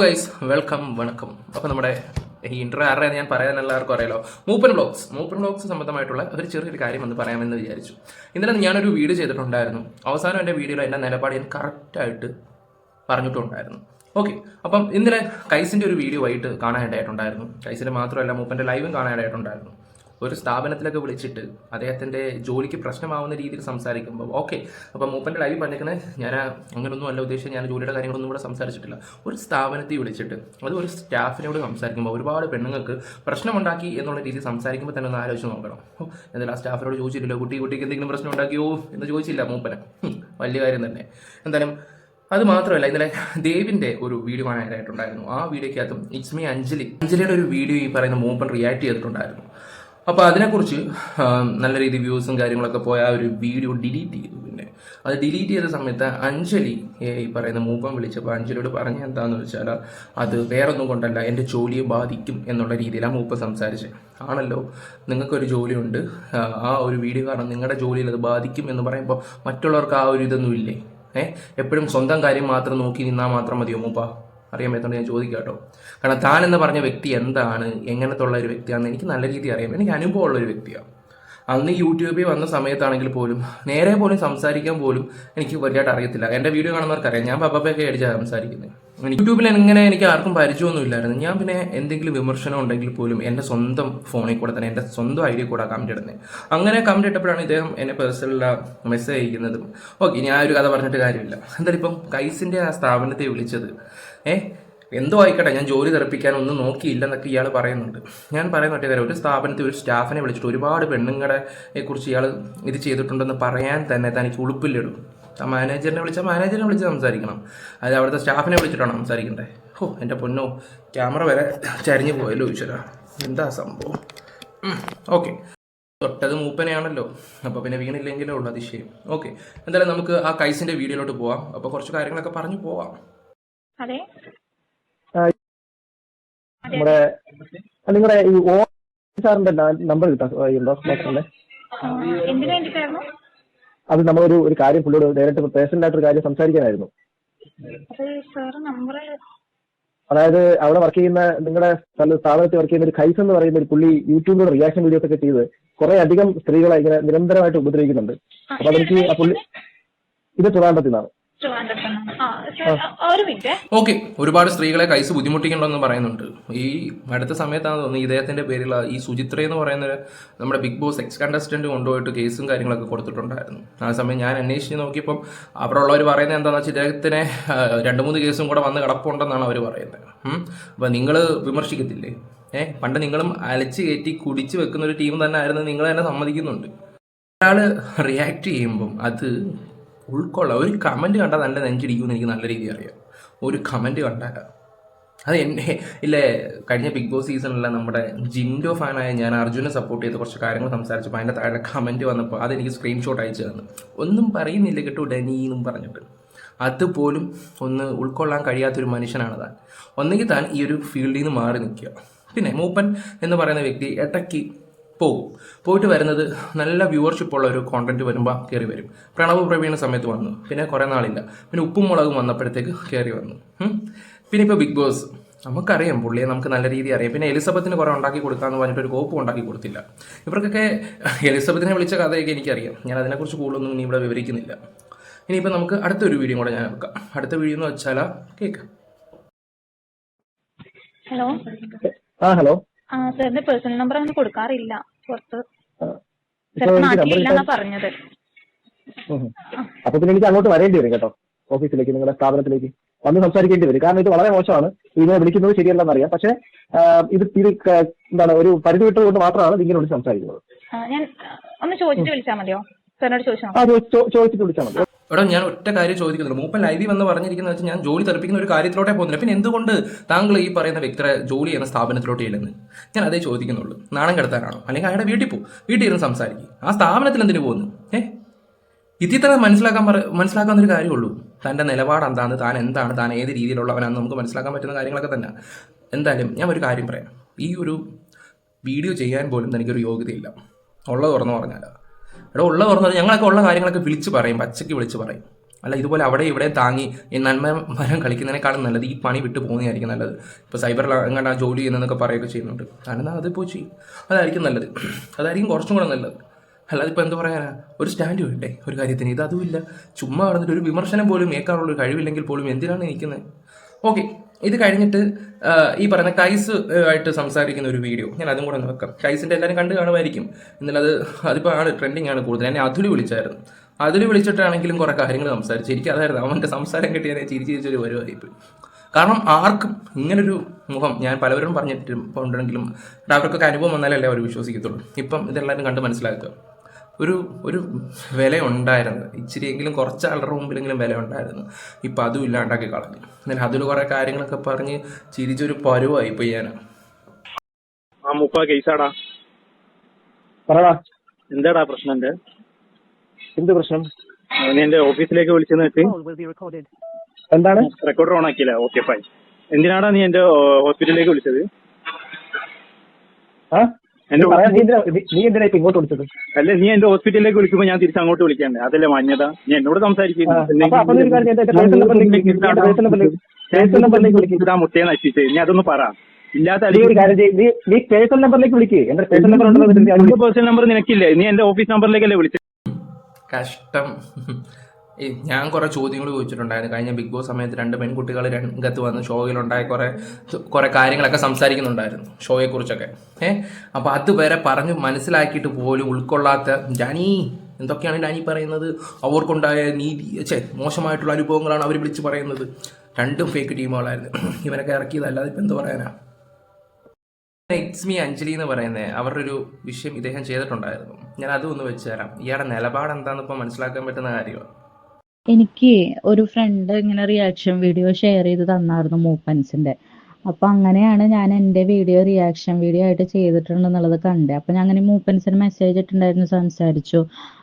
Guys welcome വണക്കം. അപ്പോൾ നമ്മുടെ ഈ ഇൻട്രോ ആരുടെ ഞാൻ പറയാൻ എല്ലാവർക്കും അറിയാലോ. മൂപ്പൻ ബ്ലോഗ്സ് മൂപ്പൻ ബ്ലോഗ്സ് സംബന്ധമായിട്ടുള്ള ഒരു ചെറിയൊരു കാര്യം ഒന്ന് പറയാമെന്ന് വിചാരിച്ചു. ഇന്നലെ ഞാനൊരു വീഡിയോ ചെയ്തിട്ടുണ്ടായിരുന്നു. അവസാനം എന്റെ വീഡിയോയിൽ എന്റെ നിലപാട് ഞാൻ കറക്റ്റായിട്ട് പറഞ്ഞിട്ടുണ്ടായിരുന്നു. ഓക്കെ അപ്പം ഇന്നലെ കൈസിന്റെ ഒരു വീഡിയോ ആയിട്ട് കാണാനായിട്ടുണ്ടായിരുന്നു കൈസിന്റെ മാത്രമല്ല മൂപ്പന്റെ ലൈവും കാണാനായിട്ടുണ്ടായിരുന്നു ഒരു സ്ഥാപനത്തിലൊക്കെ വിളിച്ചിട്ട് അദ്ദേഹത്തിന്റെ ജോലിക്ക് പ്രശ്നമാവുന്ന രീതിയിൽ സംസാരിക്കുമ്പോൾ ഓക്കെ അപ്പം മൂപ്പന്റെ ലൈവ് പറഞ്ഞിരിക്കുന്നത് ഞാൻ അങ്ങനെയൊന്നും അല്ല ഉദ്ദേശിച്ചത് ഞാൻ ജോലിയുടെ കാര്യങ്ങളൊന്നും ഇവിടെ സംസാരിച്ചിട്ടില്ല. ഒരു സ്ഥാപനത്തിൽ വിളിച്ചിട്ട് അത് ഒരു സ്റ്റാഫിനോട് സംസാരിക്കുമ്പോൾ ഒരുപാട് പെണ്ണുങ്ങൾക്ക് പ്രശ്നമുണ്ടാക്കി എന്നുള്ള രീതിയിൽ സംസാരിക്കുമ്പോൾ തന്നെ ഒന്ന് ആലോചിച്ച് നോക്കണം. എന്തായാലും ആ സ്റ്റാഫിനോട് ചോദിച്ചില്ലല്ലോ കുട്ടി കുട്ടിക്ക് എന്തെങ്കിലും പ്രശ്നം ഉണ്ടാക്കിയോ എന്ന് ചോദിച്ചില്ല മൂപ്പന്. വലിയ കാര്യം തന്നെ. എന്തായാലും അത് മാത്രമല്ല ഇന്നലെ ദേവിന്റെ ഒരു വീഡിയോ കാണാനായിട്ടുണ്ടായിരുന്നു. ആ വീഡിയോക്കകത്തും ഇറ്റ്സ് മീ അഞ്ജലി. അഞ്ജലിയുടെ ഒരു വീഡിയോ ഈ പറയുന്ന മൂപ്പൻ റിയാക്ട് ചെയ്തിട്ടുണ്ടായിരുന്നു. അപ്പോൾ അതിനെക്കുറിച്ച് നല്ല രീതി വ്യൂസും കാര്യങ്ങളൊക്കെ പോയ ആ ഒരു വീഡിയോ ഡിലീറ്റ് ചെയ്തു പിന്നെ. അത് ഡിലീറ്റ് ചെയ്ത സമയത്ത് അഞ്ജലി ഈ പറയുന്ന മൂപ്പം വിളിച്ചപ്പോൾ അഞ്ജലിയോട് പറഞ്ഞ എന്താണെന്ന് വെച്ചാൽ അത് വേറൊന്നും കൊണ്ടല്ല എന്റെ ജോലിയെ ബാധിക്കും എന്നുള്ള രീതിയിലാണ് ആ മൂപ്പൻ സംസാരിച്ചത് ആണല്ലോ നിങ്ങൾക്കൊരു ജോലിയുണ്ട് ആ ഒരു വീഡിയോ കാരണം നിങ്ങളുടെ ജോലിയിൽ അത് ബാധിക്കും എന്ന് പറയുമ്പോൾ മറ്റുള്ളവർക്ക് ആ ഒരു ഇതൊന്നും ഇല്ലേ? ഏഹ് എപ്പോഴും സ്വന്തം കാര്യം മാത്രം നോക്കി നിന്നാൽ മാത്രം മതിയോ മൂപ്പ? അറിയാൻ പറ്റുന്നത് ഞാൻ ചോദിക്കാം കേട്ടോ. കാരണം താൻ എന്ന് പറഞ്ഞ വ്യക്തി എന്താണ് എങ്ങനത്തെ ഉള്ള ഒരു വ്യക്തിയാണെന്ന് എനിക്ക് നല്ല രീതിയിൽ അറിയാം എനിക്ക് അനുഭവമുള്ള ഒരു വ്യക്തിയാണ്. അന്ന് യൂട്യൂബിൽ വന്ന സമയത്താണെങ്കിൽ പോലും നേരെ പോലും സംസാരിക്കാൻ പോലും എനിക്ക് വലിയതായിട്ട് അറിയത്തില്ല. എന്റെ വീഡിയോ കാണുന്നവർക്ക് അറിയാം ഞാൻ പപ്പയൊക്കെ അടിച്ചാണ് സംസാരിക്കുന്നത് യൂട്യൂബിൽ എങ്ങനെ എനിക്ക് ആർക്കും പരിചയമൊന്നും ഇല്ലായിരുന്നു ഞാൻ പിന്നെ എന്തെങ്കിലും വിമർശനം ഉണ്ടെങ്കിൽ പോലും എന്റെ സ്വന്തം ഫോണിൽ കൂടെ തന്നെ എന്റെ സ്വന്തം ഐഡിയ കൂടെ കമന്റ് ഇടുന്നത് അങ്ങനെ കമന്റ് ഇട്ടപ്പോഴാണ് ഇദ്ദേഹം എന്നെ പേഴ്സണലിലെ മെസ്സേജ് അയക്കുന്നതും. ഓക്കെ ഞാൻ ഒരു കഥ പറഞ്ഞിട്ട് കാര്യമില്ല. എന്തായാലും ഇപ്പം കൈസിന്റെ ആ സ്ഥാപനത്തെ വിളിച്ചത് ഏഹ് എന്തോ ആയിക്കട്ടെ ഞാൻ ജോലി തെറപ്പിക്കാൻ ഒന്നും നോക്കിയില്ലെന്നൊക്കെ ഇയാൾ പറയുന്നുണ്ട്. ഞാൻ പറയുന്ന ഒറ്റ കാര്യം ഒരു സ്ഥാപനത്തിൽ ഒരു സ്റ്റാഫിനെ വിളിച്ചിട്ട് ഒരുപാട് പെണ്ണുങ്ങളെ കുറിച്ച് ഇയാൾ ഇത് ചെയ്തിട്ടുണ്ടെന്ന് പറയാൻ തന്നെ തനിക്ക് ഉളുപ്പില്ലിടും ആ മാനേജറിനെ വിളിച്ചാൽ മാനേജറിനെ വിളിച്ച് സംസാരിക്കണം. അത് അവിടുത്തെ സ്റ്റാഫിനെ വിളിച്ചിട്ടാണ് സംസാരിക്കണ്ടേ? ഓ എന്റെ പൊന്നോ ക്യാമറ വരെ ചരിഞ്ഞു പോയല്ലോ ഈശ്വര. എന്താ സംഭവം? ഓക്കെ തൊട്ടത് മൂപ്പനെയാണല്ലോ. അപ്പോൾ പിന്നെ വീണില്ലെങ്കിലേ ഉള്ളൂ അതിശയം. ഓക്കെ എന്തായാലും നമുക്ക് ആ കൈസിന്റെ വീഡിയോയിലോട്ട് പോവാം. അപ്പോൾ കുറച്ച് കാര്യങ്ങളൊക്കെ പറഞ്ഞു പോവാം. അതെ. നമ്മുടെ നിങ്ങളുടെ ഈ ഓ സാറിന്റെ നമ്പർ കിട്ടാം എന്തിനാ അത് നമ്മളൊരു ഒരു കാര്യം പുള്ളിയോട് നേരിട്ട് പേഴ്സണൽ ആയിട്ട് ഒരു കാര്യം സംസാരിക്കാനായിരുന്നു. അതായത് അവിടെ വർക്ക് ചെയ്യുന്ന നിങ്ങളുടെ സ്ഥാപനത്തിൽ വർക്ക് ചെയ്യുന്ന ഒരു ഖൈസ് എന്ന് പറയുന്ന ഒരു പുള്ളി യൂട്യൂബിലൂടെ റിയാക്ഷൻ വീഡിയോസ് ഒക്കെ ചെയ്ത് കുറെ അധികം സ്ത്രീകളെ ഇങ്ങനെ നിരന്തരമായിട്ട് ഉപദ്രവിക്കുന്നുണ്ട്. അപ്പൊ അതെനിക്ക് ആ പുള്ളി ഇത് ട്രിവാൻഡ്രത്തിൽ നിന്നാണ് ഓക്കെ ഒരുപാട് സ്ത്രീകളെ കൈസ് ബുദ്ധിമുട്ടിക്കണ്ടെന്ന് പറയുന്നുണ്ട്. ഈ അടുത്ത സമയത്താണ് തോന്നുന്നത് ഇദ്ദേഹത്തിന്റെ പേരിൽ ഈ സുചിത്ര എന്ന് പറയുന്ന നമ്മുടെ ബിഗ് ബോസ് എക്സ് കണ്ടസ്റ്റന്റ് കൊണ്ടുപോയിട്ട് കേസും കാര്യങ്ങളൊക്കെ കൊടുത്തിട്ടുണ്ടായിരുന്നു. ആ സമയം ഞാൻ അന്വേഷിച്ച് നോക്കിയപ്പം അവിടെ ഉള്ളവർ പറയുന്നത് എന്താണെന്ന് വെച്ചാൽ ഇദ്ദേഹത്തിന് രണ്ട് മൂന്ന് കേസും കൂടെ വന്ന് കിടപ്പുണ്ടെന്നാണ് അവർ പറയുന്നത്. അപ്പൊ അപ്പം നിങ്ങൾ വിമർശിക്കത്തില്ലേ? ഏഹ് പണ്ട് നിങ്ങളും അലച്ച് കയറ്റി കുടിച്ച് വെക്കുന്ന ഒരു ടീം തന്നെ ആയിരുന്നു നിങ്ങൾ തന്നെ സമ്മതിക്കുന്നുണ്ട്. ഒരാൾ റിയാക്ട് ചെയ്യുമ്പം അത് ഉൾക്കൊള്ളാം. ഒരു കമന്റ് കണ്ടാൽ നല്ല നെഞ്ചിടിക്കുമെന്ന് എനിക്ക് നല്ല രീതിയിൽ അറിയാം. ഒരു കമന്റ് കണ്ടാൽ അത് എന്നെ ഇല്ലേ കഴിഞ്ഞ ബിഗ് ബോസ് സീസണിലെ നമ്മുടെ ജിൻഡോ ഫാനായ ഞാൻ അർജുനെ സപ്പോർട്ട് ചെയ്ത് കുറച്ച് കാര്യങ്ങൾ സംസാരിച്ചപ്പോൾ അതിന്റെ താഴെ കമന്റ് വന്നപ്പോൾ അതെനിക്ക് സ്ക്രീൻഷോട്ട് അയച്ചു തന്നു. ഒന്നും പറയുന്നില്ല കേട്ടോ ഡനി എന്നും പറഞ്ഞിട്ട്. അതുപോലും ഒന്ന് ഉൾക്കൊള്ളാൻ കഴിയാത്തൊരു മനുഷ്യനാണ് താൻ. ഒന്നെങ്കിൽ താൻ ഈ ഒരു ഫീൽഡിൽ നിന്ന് മാറി നിൽക്കുക. പിന്നെ മൂപ്പൻ എന്ന് പറയുന്ന വ്യക്തി ഇടയ്ക്ക് പോകും. പോയിട്ട് വരുന്നത് നല്ല വ്യൂവർഷിപ്പ് ഉള്ള ഒരു കോണ്ടന്റ് വരുമ്പോൾ കയറി വരും. പ്രണവ് പ്രവീണ സമയത്ത് വന്നു. പിന്നെ കുറേ നാളില്ല. പിന്നെ ഉപ്പും മുളകും വന്നപ്പോഴത്തേക്ക് കയറി വന്നു. പിന്നെ ഇപ്പോൾ ബിഗ് ബോസ് നമുക്കറിയാം പുള്ളിയെ നമുക്ക് നല്ല രീതി അറിയാം. പിന്നെ എലിസബത്തിന് കുറേ ഉണ്ടാക്കി കൊടുക്കാന്ന് പറഞ്ഞിട്ട് ഒരു കോപ്പ് ഉണ്ടാക്കി കൊടുത്തില്ല. ഇവർക്കൊക്കെ എലിസബത്തിനെ വിളിച്ച കഥയൊക്കെ എനിക്കറിയാം. ഞാൻ അതിനെക്കുറിച്ച് കൂടുതലൊന്നും ഇനി ഇവിടെ വിവരിക്കുന്നില്ല. ഇനിയിപ്പോൾ നമുക്ക് അടുത്തൊരു വീഡിയോ കൂടെ ഞാൻ വെക്കാം. അടുത്ത വീഡിയോ എന്ന് വെച്ചാൽ കേൾക്കാം ഹലോ ആ ഹലോ ആ സാറിന്റെ പേഴ്സണൽ നമ്പർ അങ്ങനെ കൊടുക്കാറില്ല. പുറത്ത് നമ്പർ നാട്ടിലില്ലെന്നാ പറഞ്ഞത്. അപ്പൊ പിന്നെ എനിക്ക് അങ്ങോട്ട് വരേണ്ടി വരും കേട്ടോ ഓഫീസിലേക്ക് നിങ്ങളുടെ സ്ഥാപനത്തിലേക്ക്. വന്ന് സംസാരിക്കേണ്ടി വരും. കാരണം ഇത് വളരെ മോശമാണ്. ഇതിനെ വിളിക്കുന്നത് ശരിയല്ലെന്ന് അറിയാം. പക്ഷെ ഇത് തിരി എന്താണ് ഒരു പരിധി വിട്ടുകൊണ്ട് മാത്രമാണ് ഇത് ഇങ്ങനെ വിളിച്ച് സംസാരിക്കുന്നത്. ഞാൻ ഒന്ന് ചോദിച്ചിട്ട് വിളിച്ചാൽ മതിയോ? സാറിനോട് ചോദിച്ചോ? ആ ചോ- ചോ- ചോദിച്ചിട്ട് വിളിച്ചാൽ മതി. എടാ ഞാൻ ഒറ്റ കാര്യം ചോദിക്കുന്നുണ്ട്. മൂപ്പൻ ലൈവിൽ വന്ന് പറഞ്ഞിരിക്കുന്നത് വെച്ചാൽ ഞാൻ ജോലി തെറിപ്പിക്കുന്ന ഒരു കാര്യത്തിലോട്ടേ പോകുന്നില്ല. പിന്നെ എന്തുകൊണ്ട് താങ്കൾ ഈ പറയുന്ന വ്യക്തിയെ ജോലി ചെയ്യുന്ന സ്ഥാപനത്തിലോട്ട് ഇല്ലെന്ന് ഞാൻ അതേ ചോദിക്കുന്നുള്ളൂ. നാണം കിടത്താനാണോ? അല്ലെങ്കിൽ അയാളുടെ വീട്ടിൽ പോകും വീട്ടിൽ ഇരുന്ന് സംസാരിക്കും. ആ സ്ഥാപനത്തിൽ എന്തിനു പോകുന്നു? ഏഹ് ഇതിൽ തന്നെ മനസ്സിലാക്കാൻ പറ മനസ്സിലാക്കാൻ ഒരു കാര്യമുള്ളൂ. തന്റെ നിലപാട് എന്താണ് താൻ എന്താണ് താൻ ഏത് രീതിയിലുള്ളവനാണെന്ന് നമുക്ക് മനസ്സിലാക്കാൻ പറ്റുന്ന കാര്യങ്ങളൊക്കെ തന്നെ. എന്തായാലും ഞാൻ ഒരു കാര്യം പറയാം. ഈ ഒരു വീഡിയോ ചെയ്യാൻ പോലും എനിക്കൊരു യോഗ്യതയില്ല. ഉള്ളത് തുറന്നു പറഞ്ഞാൽ എടാ ഉള്ള തുറന്നത് ഞങ്ങളൊക്കെ ഉള്ള കാര്യങ്ങളൊക്കെ വിളിച്ച് പറയും പച്ചയ്ക്ക് വിളിച്ച് പറയും. അല്ല ഇതുപോലെ അവിടെ ഇവിടെ താങ്ങി ഈ നന്മ മരം കളിക്കുന്നതിനേക്കാളും നല്ലത് ഈ പണി വിട്ട് പോകുന്നതായിരിക്കും നല്ലത്. ഇപ്പോൾ സൈബറിൽ എങ്ങാണ്ട് ജോലി ചെയ്യുന്നതെന്നൊക്കെ പറയുകയൊക്കെ ചെയ്യുന്നുണ്ട്. കാരണം അത് പോയി ചെയ്യും. അതായിരിക്കും നല്ലത്. അതായിരിക്കും കുറച്ചും കൂടെ നല്ലത്. അല്ലാതെ ഇപ്പോൾ എന്താ പറയാനാ? ഒരു സ്റ്റാൻഡ് വേണ്ടേ ഒരു കാര്യത്തിന്? ഇത് അതുമില്ല ചുമ്മാ പറഞ്ഞിട്ട് ഒരു വിമർശനം പോലും ഏക്കാനുള്ള ഒരു കഴിവില്ലെങ്കിൽ പോലും എന്തിനാണ് നിൽക്കുന്നത്? ഓക്കെ. ഇത് കഴിഞ്ഞിട്ട് ഈ പറയുന്ന കൈസ് ആയിട്ട് സംസാരിക്കുന്ന ഒരു വീഡിയോ ഞാൻ അതും കൂടെ ഒന്ന് വെക്കാം. കൈസിന്റെ എല്ലാവരും കണ്ടു കാണുമായിരിക്കും. എന്നാലും അത് അതിപ്പോൾ ആണ് ട്രെൻഡിങ് ആണ് കൂടുതൽ. എന്നെ അതുലി വിളിച്ചായിരുന്നു. അതിൽ വിളിച്ചിട്ടാണെങ്കിലും കുറേ കാര്യങ്ങൾ സംസാരിച്ചു. എനിക്ക് അതായിരുന്നു അവന്റെ സംസാരം കിട്ടി എന്നെ ചിരിച്ച് ചിരിച്ചൊരു വരുമായിപ്പോയി കാരണം ആർക്കും ഇങ്ങനൊരു മുഖം ഞാൻ പലവരും പറഞ്ഞിട്ടുണ്ടെങ്കിലും അവർക്കൊക്കെ അനുഭവം വന്നാലല്ലേ അവർ വിശ്വസിക്കത്തുള്ളൂ. ഇപ്പം ഇതെല്ലാവരും കണ്ട് മനസ്സിലാക്കുക. ഒരു ഒരു വില ഉണ്ടായിരുന്നു ഇച്ചിരിയെങ്കിലും കുറച്ച് ആളുടെ മുമ്പിലെങ്കിലും വില ഉണ്ടായിരുന്നു ഇപ്പം അതും ഇല്ലാണ്ടാക്കി കളഞ്ഞു. എന്നാൽ അതിൽ കുറേ കാര്യങ്ങളൊക്കെ പറഞ്ഞ് ചിരിച്ചൊരു പരുവായി ഇപ്പം ഞാൻ ആ മുപ്പ കേസാടാ. പറടാ. എന്താടാ പ്രശ്നം എന്റെ എന്ത് പ്രശ്നം? എന്റെ ഓഫീസിലേക്ക് വിളിച്ചെന്ന് എന്താണ്? റെക്കോർഡർ ഓൺ ആക്കിയില്ല. ഓക്കെ ഫൈൻ എന്തിനാടാ നീ എന്റെ ഹോസ്പിറ്റലിലേക്ക് വിളിച്ചത്? ആ? അല്ല നീ എന്റെ ഹോസ്പിറ്റലിലേക്ക് വിളിക്കുമ്പോ ഞാൻ തിരിച്ച് അങ്ങോട്ട് വിളിക്കണ്ടേ? അതല്ലേ മാന്യത? നീ എന്നോട് ആ, അപ്പൊ അപ്പൊ നീ കാര്യം ചെയ്യ്, എന്റെ personal number-ലേക്ക് വിളിക്ക്. എന്റെ personal number-ലേക്ക് personal number-ലേക്ക് വിളിക്ക്. മുട്ടയെ നശിച്ചേ നീ അതൊന്ന് പറ. ഇല്ലാത്ത നീ ഒരു കാര്യം ചെയ്യ്, നീ നീ പേഴ്സണൽ നമ്പറിലേക്ക് വിളിക്കേ. എന്റെ പേഴ്സണൽ നമ്പർ നിനക്കില്ലേ? നീ എന്റെ ഓഫീസ് നമ്പറിലേക്കല്ലേ വിളിച്ചത് കഷ്ടം. ഞാൻ കുറേ ചോദ്യങ്ങൾ ചോദിച്ചിട്ടുണ്ടായിരുന്നു. കഴിഞ്ഞ ബിഗ് ബോസ് സമയത്ത് രണ്ട് പെൺകുട്ടികൾ രംഗത്ത് വന്ന് ഷോയിലുണ്ടായ കുറേ കുറേ കാര്യങ്ങളൊക്കെ സംസാരിക്കുന്നുണ്ടായിരുന്നു ഷോയെക്കുറിച്ചൊക്കെ ഏ? അപ്പോൾ അതുവരെ പറഞ്ഞു മനസ്സിലാക്കിയിട്ട് പോലും ഉൾക്കൊള്ളാത്ത ജാനി എന്തൊക്കെയാണ് ഡാനി പറയുന്നത്? അവർക്കുണ്ടായ നീതി ചേ മോശമായിട്ടുള്ള അനുഭവങ്ങളാണ് അവർ വിളിച്ച് പറയുന്നത്. രണ്ടും ഫേക്ക് ടീമുകളായിരുന്നു. ഇവരൊക്കെ ഇറക്കിയതല്ലാതെ ഇപ്പം എന്ത് പറയാനാ? ഇറ്റ്സ് മീ അഞ്ജലി എന്ന് പറയുന്നത് അവരുടെ ഒരു വിഷയം ഇദ്ദേഹം ചെയ്തിട്ടുണ്ടായിരുന്നു. ഞാൻ അതും ഒന്ന് വെച്ച് തരാം. ഇയാളുടെ നിലപാട് എന്താണെന്ന് ഇപ്പോൾ മനസ്സിലാക്കാൻ പറ്റുന്ന കാര്യമാണ്. എനിക്ക് ഒരു ഫ്രണ്ട് ഇങ്ങനെ റിയാക്ഷൻ വീഡിയോ ഷെയർ ചെയ്ത് തന്നായിരുന്നു മൂപ്പൻസിന്റെ. അപ്പൊ അങ്ങനെയാണ് ഞാൻ എന്റെ വീഡിയോ റിയാക്ഷൻ വീഡിയോ ആയിട്ട് ചെയ്തിട്ടുണ്ടെന്നുള്ളത് കണ്ടത് അപ്പൊ ഞാൻ അങ്ങനെ മൂപ്പൻസിന് മെസ്സേജ് ഇട്ടുണ്ടായിരുന്നു സംസാരിച്ചു.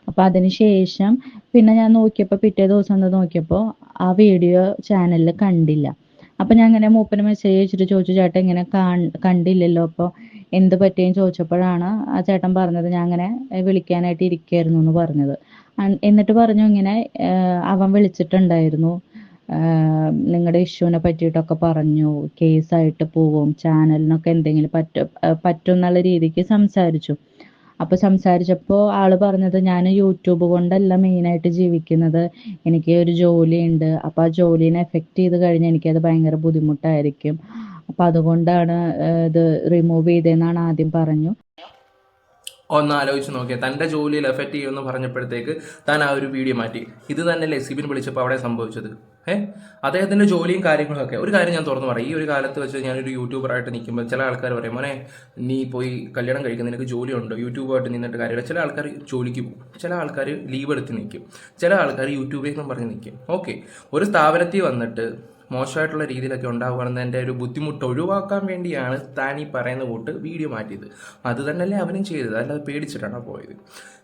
അപ്പൊ അതിനുശേഷം പിന്നെ ഞാൻ നോക്കിയപ്പോൾ പിറ്റേ ദിവസം എന്താ നോക്കിയപ്പോൾ ആ വീഡിയോ ചാനലിൽ കണ്ടില്ല. അപ്പൊ ഞാൻ അങ്ങനെ മൂപ്പന് മെസ്സേജ് അയച്ചിട്ട് ചോദിച്ചു ചേട്ടൻ ഇങ്ങനെ കണ്ടില്ലല്ലോ? അപ്പോൾ എന്ത് പറ്റിയെന്ന് ചോദിച്ചപ്പോഴാണ് ആ ചേട്ടൻ പറഞ്ഞത് ഞാൻ അങ്ങനെ വിളിക്കാനായിട്ട് ഇരിക്കായിരുന്നു എന്ന് പറഞ്ഞത്. എന്നിട്ട് പറഞ്ഞു ഇങ്ങനെ അവൻ വിളിച്ചിട്ടുണ്ടായിരുന്നു. നിങ്ങളുടെ ഇഷ്യൂവിനെ പറ്റിയിട്ടൊക്കെ പറഞ്ഞു. കേസായിട്ട് പോവും ചാനലിനൊക്കെ എന്തെങ്കിലും പറ്റ പറ്റും എന്നുള്ള രീതിക്ക് സംസാരിച്ചു. അപ്പൊ സംസാരിച്ചപ്പോൾ ആൾ പറഞ്ഞത് ഞാൻ യൂട്യൂബ് കൊണ്ടല്ല മെയിനായിട്ട് ജീവിക്കുന്നത്. എനിക്ക് ഒരു ജോലിയുണ്ട്. അപ്പൊ ആ ജോലീനെ എഫക്റ്റ് ചെയ്ത് കഴിഞ്ഞാൽ എനിക്കത് ഭയങ്കര ബുദ്ധിമുട്ടായിരിക്കും. അപ്പൊ അതുകൊണ്ടാണ് ഇത് റിമൂവ് ചെയ്തതെന്നാണ് ആദ്യം പറഞ്ഞു. ഒന്ന് ആലോചിച്ച് നോക്കിയാൽ തന്റെ ജോലിയിൽ എഫക്റ്റ് ചെയ്യുമെന്ന് പറഞ്ഞപ്പോഴത്തേക്ക് താൻ ആ ഒരു വീഡിയോ മാറ്റി. ഇത് തന്നെയല്ലേ സിബിൻ വിളിച്ചപ്പോൾ അവിടെ സംഭവിച്ചത്? ഏ? അദ്ദേഹത്തിന്റെ ജോലിയും കാര്യങ്ങളൊക്കെ. ഒരു കാര്യം ഞാൻ തുറന്നു പറയാം. ഈ ഒരു കാലത്ത് വെച്ച് ഞാനൊരു യൂട്യൂബറായിട്ട് നിൽക്കുമ്പോൾ ചില ആൾക്കാർ പറയും മോനെ നീ പോയി കല്യാണം കഴിക്കുന്ന നിനക്ക് ജോലിയുണ്ടോ? യൂട്യൂബായിട്ട് നിന്നിട്ട് കാര്യമില്ല. ചില ആൾക്കാർ ജോലിക്ക് പോകും. ചില ആൾക്കാർ ലീവ് എടുത്ത് നിൽക്കും. ചില ആൾക്കാർ യൂട്യൂബിൽ നിന്നും പറഞ്ഞ് നിൽക്കും. ഓക്കെ. ഒരു സ്ഥാപനത്തിൽ വന്നിട്ട് മോശമായിട്ടുള്ള രീതിയിലൊക്കെ ഉണ്ടാവുകയാണെന്നതിന്റെ ഒരു ബുദ്ധിമുട്ട് ഒഴിവാക്കാൻ വേണ്ടിയാണ് താൻ ഈ പറയുന്ന കൂട്ട് വീഡിയോ മാറ്റിയത്. അത് തന്നെയല്ലേ അവനും ചെയ്തത്. അല്ലാതെ പേടിച്ചിട്ടാണ് പോയത്.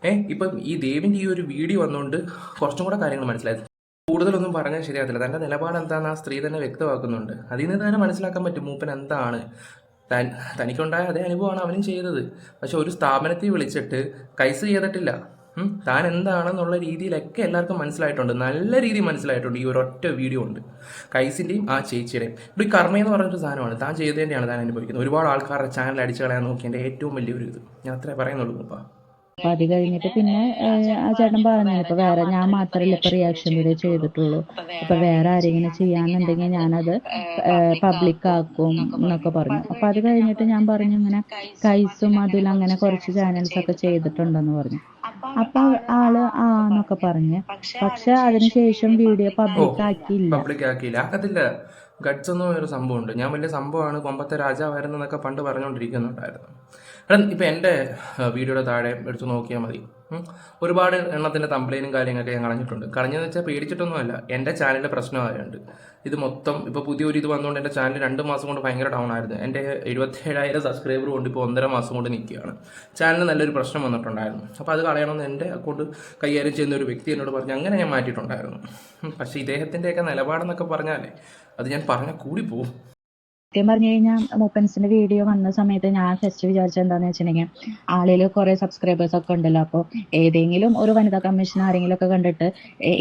ഏ ഇപ്പം ഈ ദേവിന്റെ ഈ ഒരു വീഡിയോ വന്നുകൊണ്ട് കുറച്ചും കൂടെ കാര്യങ്ങൾ മനസ്സിലായി കൂടുതലൊന്നും പറഞ്ഞാൽ ശരിയാകത്തില്ല. തന്റെ നിലപാട് എന്താണെന്ന് ആ സ്ത്രീ തന്നെ വ്യക്തമാക്കുന്നുണ്ട്. അതിൽ നിന്ന് തന്നെ മനസ്സിലാക്കാൻ പറ്റും മൂപ്പൻ എന്താണ്. താൻ തനിക്കുണ്ടായ അതേ അനുഭവമാണ് അവനും ചെയ്തത്. പക്ഷെ ഒരു സ്ഥാപനത്തിൽ വിളിച്ചിട്ട് കൈസ് ചെയ്തിട്ടില്ല. താൻ എന്താണെന്നുള്ള രീതിയിലൊക്കെ എല്ലാവർക്കും മനസ്സിലായിട്ടുണ്ട്. നല്ല രീതിയിൽ മനസ്സിലായിട്ടുണ്ട്. ഈ ഒരൊറ്റ വീഡിയോ ഉണ്ട്. കൈസിന്റെയും ആ ചേച്ചിയുടെയും. ഇവിടെ ഈ കർമ്മ എന്ന് പറഞ്ഞൊരു സാധനമാണ്. താൻ ചെയ്തതിന്റെയാണ് താൻ അനുഭവിക്കുന്നത്. ഒരുപാട് ആൾക്കാരുടെ ചാനൽ അടിച്ചു കളയാൻ നോക്കിയതിന്റെ ഏറ്റവും വലിയൊരു ഇത്. ഞാൻ അത്രേ പറയുന്നുള്ളൂ മുപ്പാ അപ്പൊ അത് കഴിഞ്ഞിട്ട് പിന്നെ ആ ചേട്ടൻ പറഞ്ഞു ഇപ്പൊ വേറെ ഞാൻ മാത്രമല്ല ഇപ്പൊ റിയാക്ഷൻ വീഡിയോ ചെയ്തിട്ടുള്ളൂ. ഇപ്പൊ വേറെ ആരെങ്കിലും ചെയ്യാന്നുണ്ടെങ്കിൽ ഞാനത് പബ്ലിക് ആക്കും എന്നൊക്കെ പറഞ്ഞു. അപ്പൊ അത് കഴിഞ്ഞിട്ട് ഞാൻ പറഞ്ഞു ഇങ്ങനെ കൈസും അതിലും അങ്ങനെ കുറച്ച് ചാനൽസ് ഒക്കെ ചെയ്തിട്ടുണ്ടെന്ന് പറഞ്ഞു. അപ്പൊ ആൾ ആ എന്നൊക്കെ പറഞ്ഞ്. പക്ഷെ അതിനുശേഷം വീഡിയോ പബ്ലിക് ആക്കിയില്ല ഗഡ്സ് എന്ന് ഒരു സംഭവമുണ്ട്. ഞാൻ വലിയ സംഭവമാണ് കൊമ്പത്തെ രാജാവായിരുന്നു എന്നൊക്കെ പണ്ട് പറഞ്ഞുകൊണ്ടിരിക്കുന്നുണ്ടായിരുന്നു. എടാ ഇപ്പം എന്റെ വീഡിയോയുടെ താഴെ എടുത്തു നോക്കിയാൽ മതി. ഒരുപാട് എണ്ണത്തിന്റെ കംപ്ലൈനും കാര്യങ്ങളൊക്കെ ഞാൻ കളഞ്ഞിട്ടുണ്ട്. കളഞ്ഞെന്ന് വെച്ചാൽ പേടിച്ചിട്ടൊന്നുമല്ല. എന്റെ ചാനലിന്റെ പ്രശ്നമായുണ്ട് ഇത് മൊത്തം ഇപ്പോൾ പുതിയൊരു ഇത് വന്നുകൊണ്ട് എന്റെ ചാനൽ രണ്ട് മാസം കൊണ്ട് ഭയങ്കര ഡൗൺ ആയിരുന്നു. എന്റെ എഴുപത്തേഴായിരം സബ്സ്ക്രൈബർ കൊണ്ട് ഇപ്പോൾ ഒന്നര മാസം കൊണ്ട് നിൽക്കുകയാണ്. ചാനലിന് നല്ലൊരു പ്രശ്നം വന്നിട്ടുണ്ടായിരുന്നു. അപ്പോൾ അത് കളയണമെന്ന് എന്റെ അക്കൗണ്ട് കൈകാര്യം ചെയ്യുന്ന ഒരു വ്യക്തി എന്നോട് പറഞ്ഞു. അങ്ങനെ ഞാൻ മാറ്റിയിട്ടുണ്ടായിരുന്നു. പക്ഷേ ഇദ്ദേഹത്തിന്റെയൊക്കെ നിലപാടെന്നൊക്കെ പറഞ്ഞാലേ അത് ഞാൻ പറഞ്ഞ കൂടി പോകും സത്യം പറഞ്ഞു കഴിഞ്ഞാൽ മൂപ്പൻസിന്റെ വീഡിയോ വന്ന സമയത്ത് ഞാൻ ഫസ്റ്റ് വിചാരിച്ചത് എന്താന്ന് വെച്ചിട്ടുണ്ടെങ്കിൽ ആളിൽ കുറെ സബ്സ്ക്രൈബേഴ്സ് ഒക്കെ ഉണ്ടല്ലോ. അപ്പോൾ ഏതെങ്കിലും ഒരു വനിതാ കമ്മീഷൻ ആരെങ്കിലും ഒക്കെ കണ്ടിട്ട്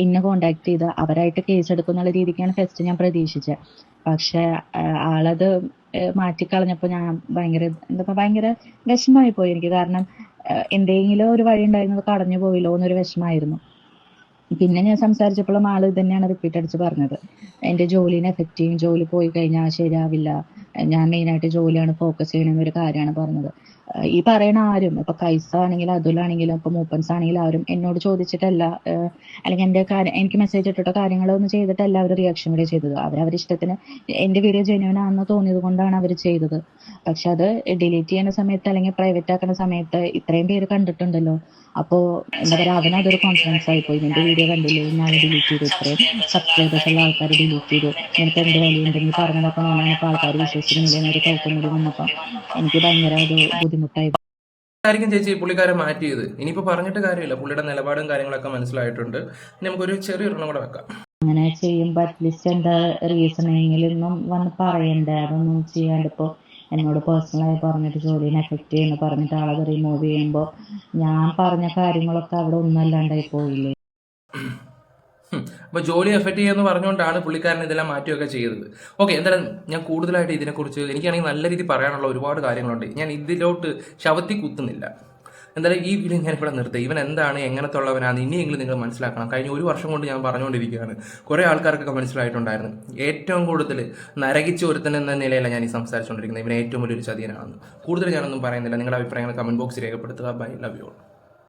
ഇന്നെ കോണ്ടാക്ട് ചെയ്ത് അവരായിട്ട് കേസ് എടുക്കുന്നുള്ള രീതിക്കാണ് ഫസ്റ്റ് ഞാൻ പ്രതീക്ഷിച്ചത് പക്ഷെ ആളത് മാറ്റിക്കളഞ്ഞപ്പോ ഞാൻ ഭയങ്കര എന്താ ഭയങ്കര വിഷമമായി പോയി എനിക്ക്. കാരണം എന്തെങ്കിലും ഒരു വഴി ഉണ്ടായിരുന്നത് കടഞ്ഞു പോയില്ലോ എന്നൊരു വിഷമായിരുന്നു പിന്നെ ഞാൻ സംസാരിച്ചപ്പോഴും ആൾ തന്നെയാണ് റിപ്പീറ്റ് അടിച്ച് പറഞ്ഞത്. എന്റെ ജോലിനെ എഫക്റ്റ് ചെയ്യും. ജോലി പോയി കഴിഞ്ഞാൽ ശരിയാവില്ല. ഞാൻ മെയിനായിട്ട് ജോലിയാണ് ഫോക്കസ് ചെയ്യണമെന്നൊരു കാര്യമാണ് പറഞ്ഞത്. ഈ പറയണ ആരും ഇപ്പൊ കൈസ ആണെങ്കിലും അതുലാണെങ്കിലും ഇപ്പൊ മൂപ്പൻസ് ആണെങ്കിലും ആരും എന്നോട് ചോദിച്ചിട്ടല്ല. അല്ലെങ്കിൽ എന്റെ കാര്യം എനിക്ക് മെസ്സേജ് ഇട്ടിട്ടോ കാര്യങ്ങളൊന്നും ചെയ്തിട്ടല്ല അവർ റിയാക്ഷൻ വീഡിയോ ചെയ്തത്. ഇഷ്ടത്തിന് എന്റെ വീഡിയോ ജെന്യൂൻ ആണെന്ന് തോന്നിയത് കൊണ്ടാണ് അവർ ചെയ്തത്. പക്ഷെ അത് ഡിലീറ്റ് ചെയ്യുന്ന സമയത്ത് അല്ലെങ്കിൽ പ്രൈവറ്റ് ആക്കുന്ന സമയത്ത് ഇത്രയും പേര് കണ്ടിട്ടുണ്ടല്ലോ. അപ്പോ എന്താ പറയാ അവനതൊരു കോൺഫിഡൻസ് പോയി. നിന്റെ വീഡിയോ കണ്ടില്ലേ? ഞാൻ ഡിലീറ്റ് ചെയ്തു ഇത്രയും സബ്സ്ക്രൈബേഴ്സ് ഉള്ള ആൾക്കാർ ഡിലീറ്റ് ചെയ്തു. നിനക്ക് എന്ത് വിലയുണ്ടെങ്കിൽ പറഞ്ഞതൊക്കെ ആൾക്കാർ വിശ്വസിക്കുന്നില്ല? എന്നൊരു കൂടി വന്നപ്പോ എനിക്ക് ഭയങ്കര ഒരു ബുദ്ധിമുട്ടായി. ആയിരിക്കും ചേച്ചി പുള്ളിക്കാരെ മാറ്റിയത്. ഇനിയിപ്പോ പറഞ്ഞിട്ട് കാര്യമില്ല. പുള്ളിയുടെ നിലപാടും കാര്യങ്ങളൊക്കെ മനസ്സിലായിട്ടുണ്ട്. നമുക്കൊരു ചെറിയൊരെണ്ണം കൂടെ വെക്കാം. അങ്ങനെ ചെയ്യുമ്പോ അറ്റ്ലീസ്റ്റ് എന്താ റീസണെങ്കിലൊന്നും വന്ന് പറയണ്ടേ? അതൊന്നും ചെയ്യാണ്ട് ഇപ്പൊ എന്നോട് പേഴ്സണലായി പറഞ്ഞിട്ട് ജോലിനെ എഫക്ട് ചെയ്യുന്നു പറഞ്ഞിട്ട് ആളത് റിമൂവ് ചെയ്യുമ്പോ ഞാൻ പറഞ്ഞ കാര്യങ്ങളൊക്കെ അവിടെ ഒന്നല്ലാണ്ടായി പോയില്ലേ? അപ്പോൾ ജോലി എഫക്റ്റ് ചെയ്യുമെന്ന് പറഞ്ഞുകൊണ്ടാണ് പുള്ളിക്കാരൻ ഇതെല്ലാം മാറ്റിയൊക്കെ ചെയ്തത്. ഓക്കെ എന്തായാലും ഞാൻ കൂടുതലായിട്ട് ഇതിനെക്കുറിച്ച് എനിക്കാണെങ്കിൽ നല്ല രീതി പറയാനുള്ള ഒരുപാട് കാര്യങ്ങളുണ്ട്. ഞാൻ ഇതിലോട്ട് ശവത്തി കുത്തുന്നില്ല. എന്തായാലും ഈ വീഡിയോ ഞാനിവിടെ നിർത്തി. ഇവൻ എന്താണ് എങ്ങനത്തുള്ളവനാണ് ഇനിയെങ്കിലും നിങ്ങൾ മനസ്സിലാക്കണം. കഴിഞ്ഞ ഒരു വർഷം കൊണ്ട് ഞാൻ പറഞ്ഞുകൊണ്ടിരിക്കുകയാണ്. കുറേ ആൾക്കാർക്കൊക്കെ മനസ്സിലായിട്ടുണ്ടായിരുന്നു. ഏറ്റവും കൂടുതൽ നരകിച്ച ഒരുത്തൻ എന്ന നിലയിലാണ് ഞാൻ ഈ സംസാരിച്ചുകൊണ്ടിരിക്കുന്നത്. ഇവൻ ഏറ്റവും വലിയൊരു ചതിയനാണെന്ന്. കൂടുതൽ ഞാനൊന്നും പറയുന്നില്ല. നിങ്ങളുടെ അഭിപ്രായങ്ങൾ കമന്റ് ബോക്സിൽ രേഖപ്പെടുത്തുക. Bye love you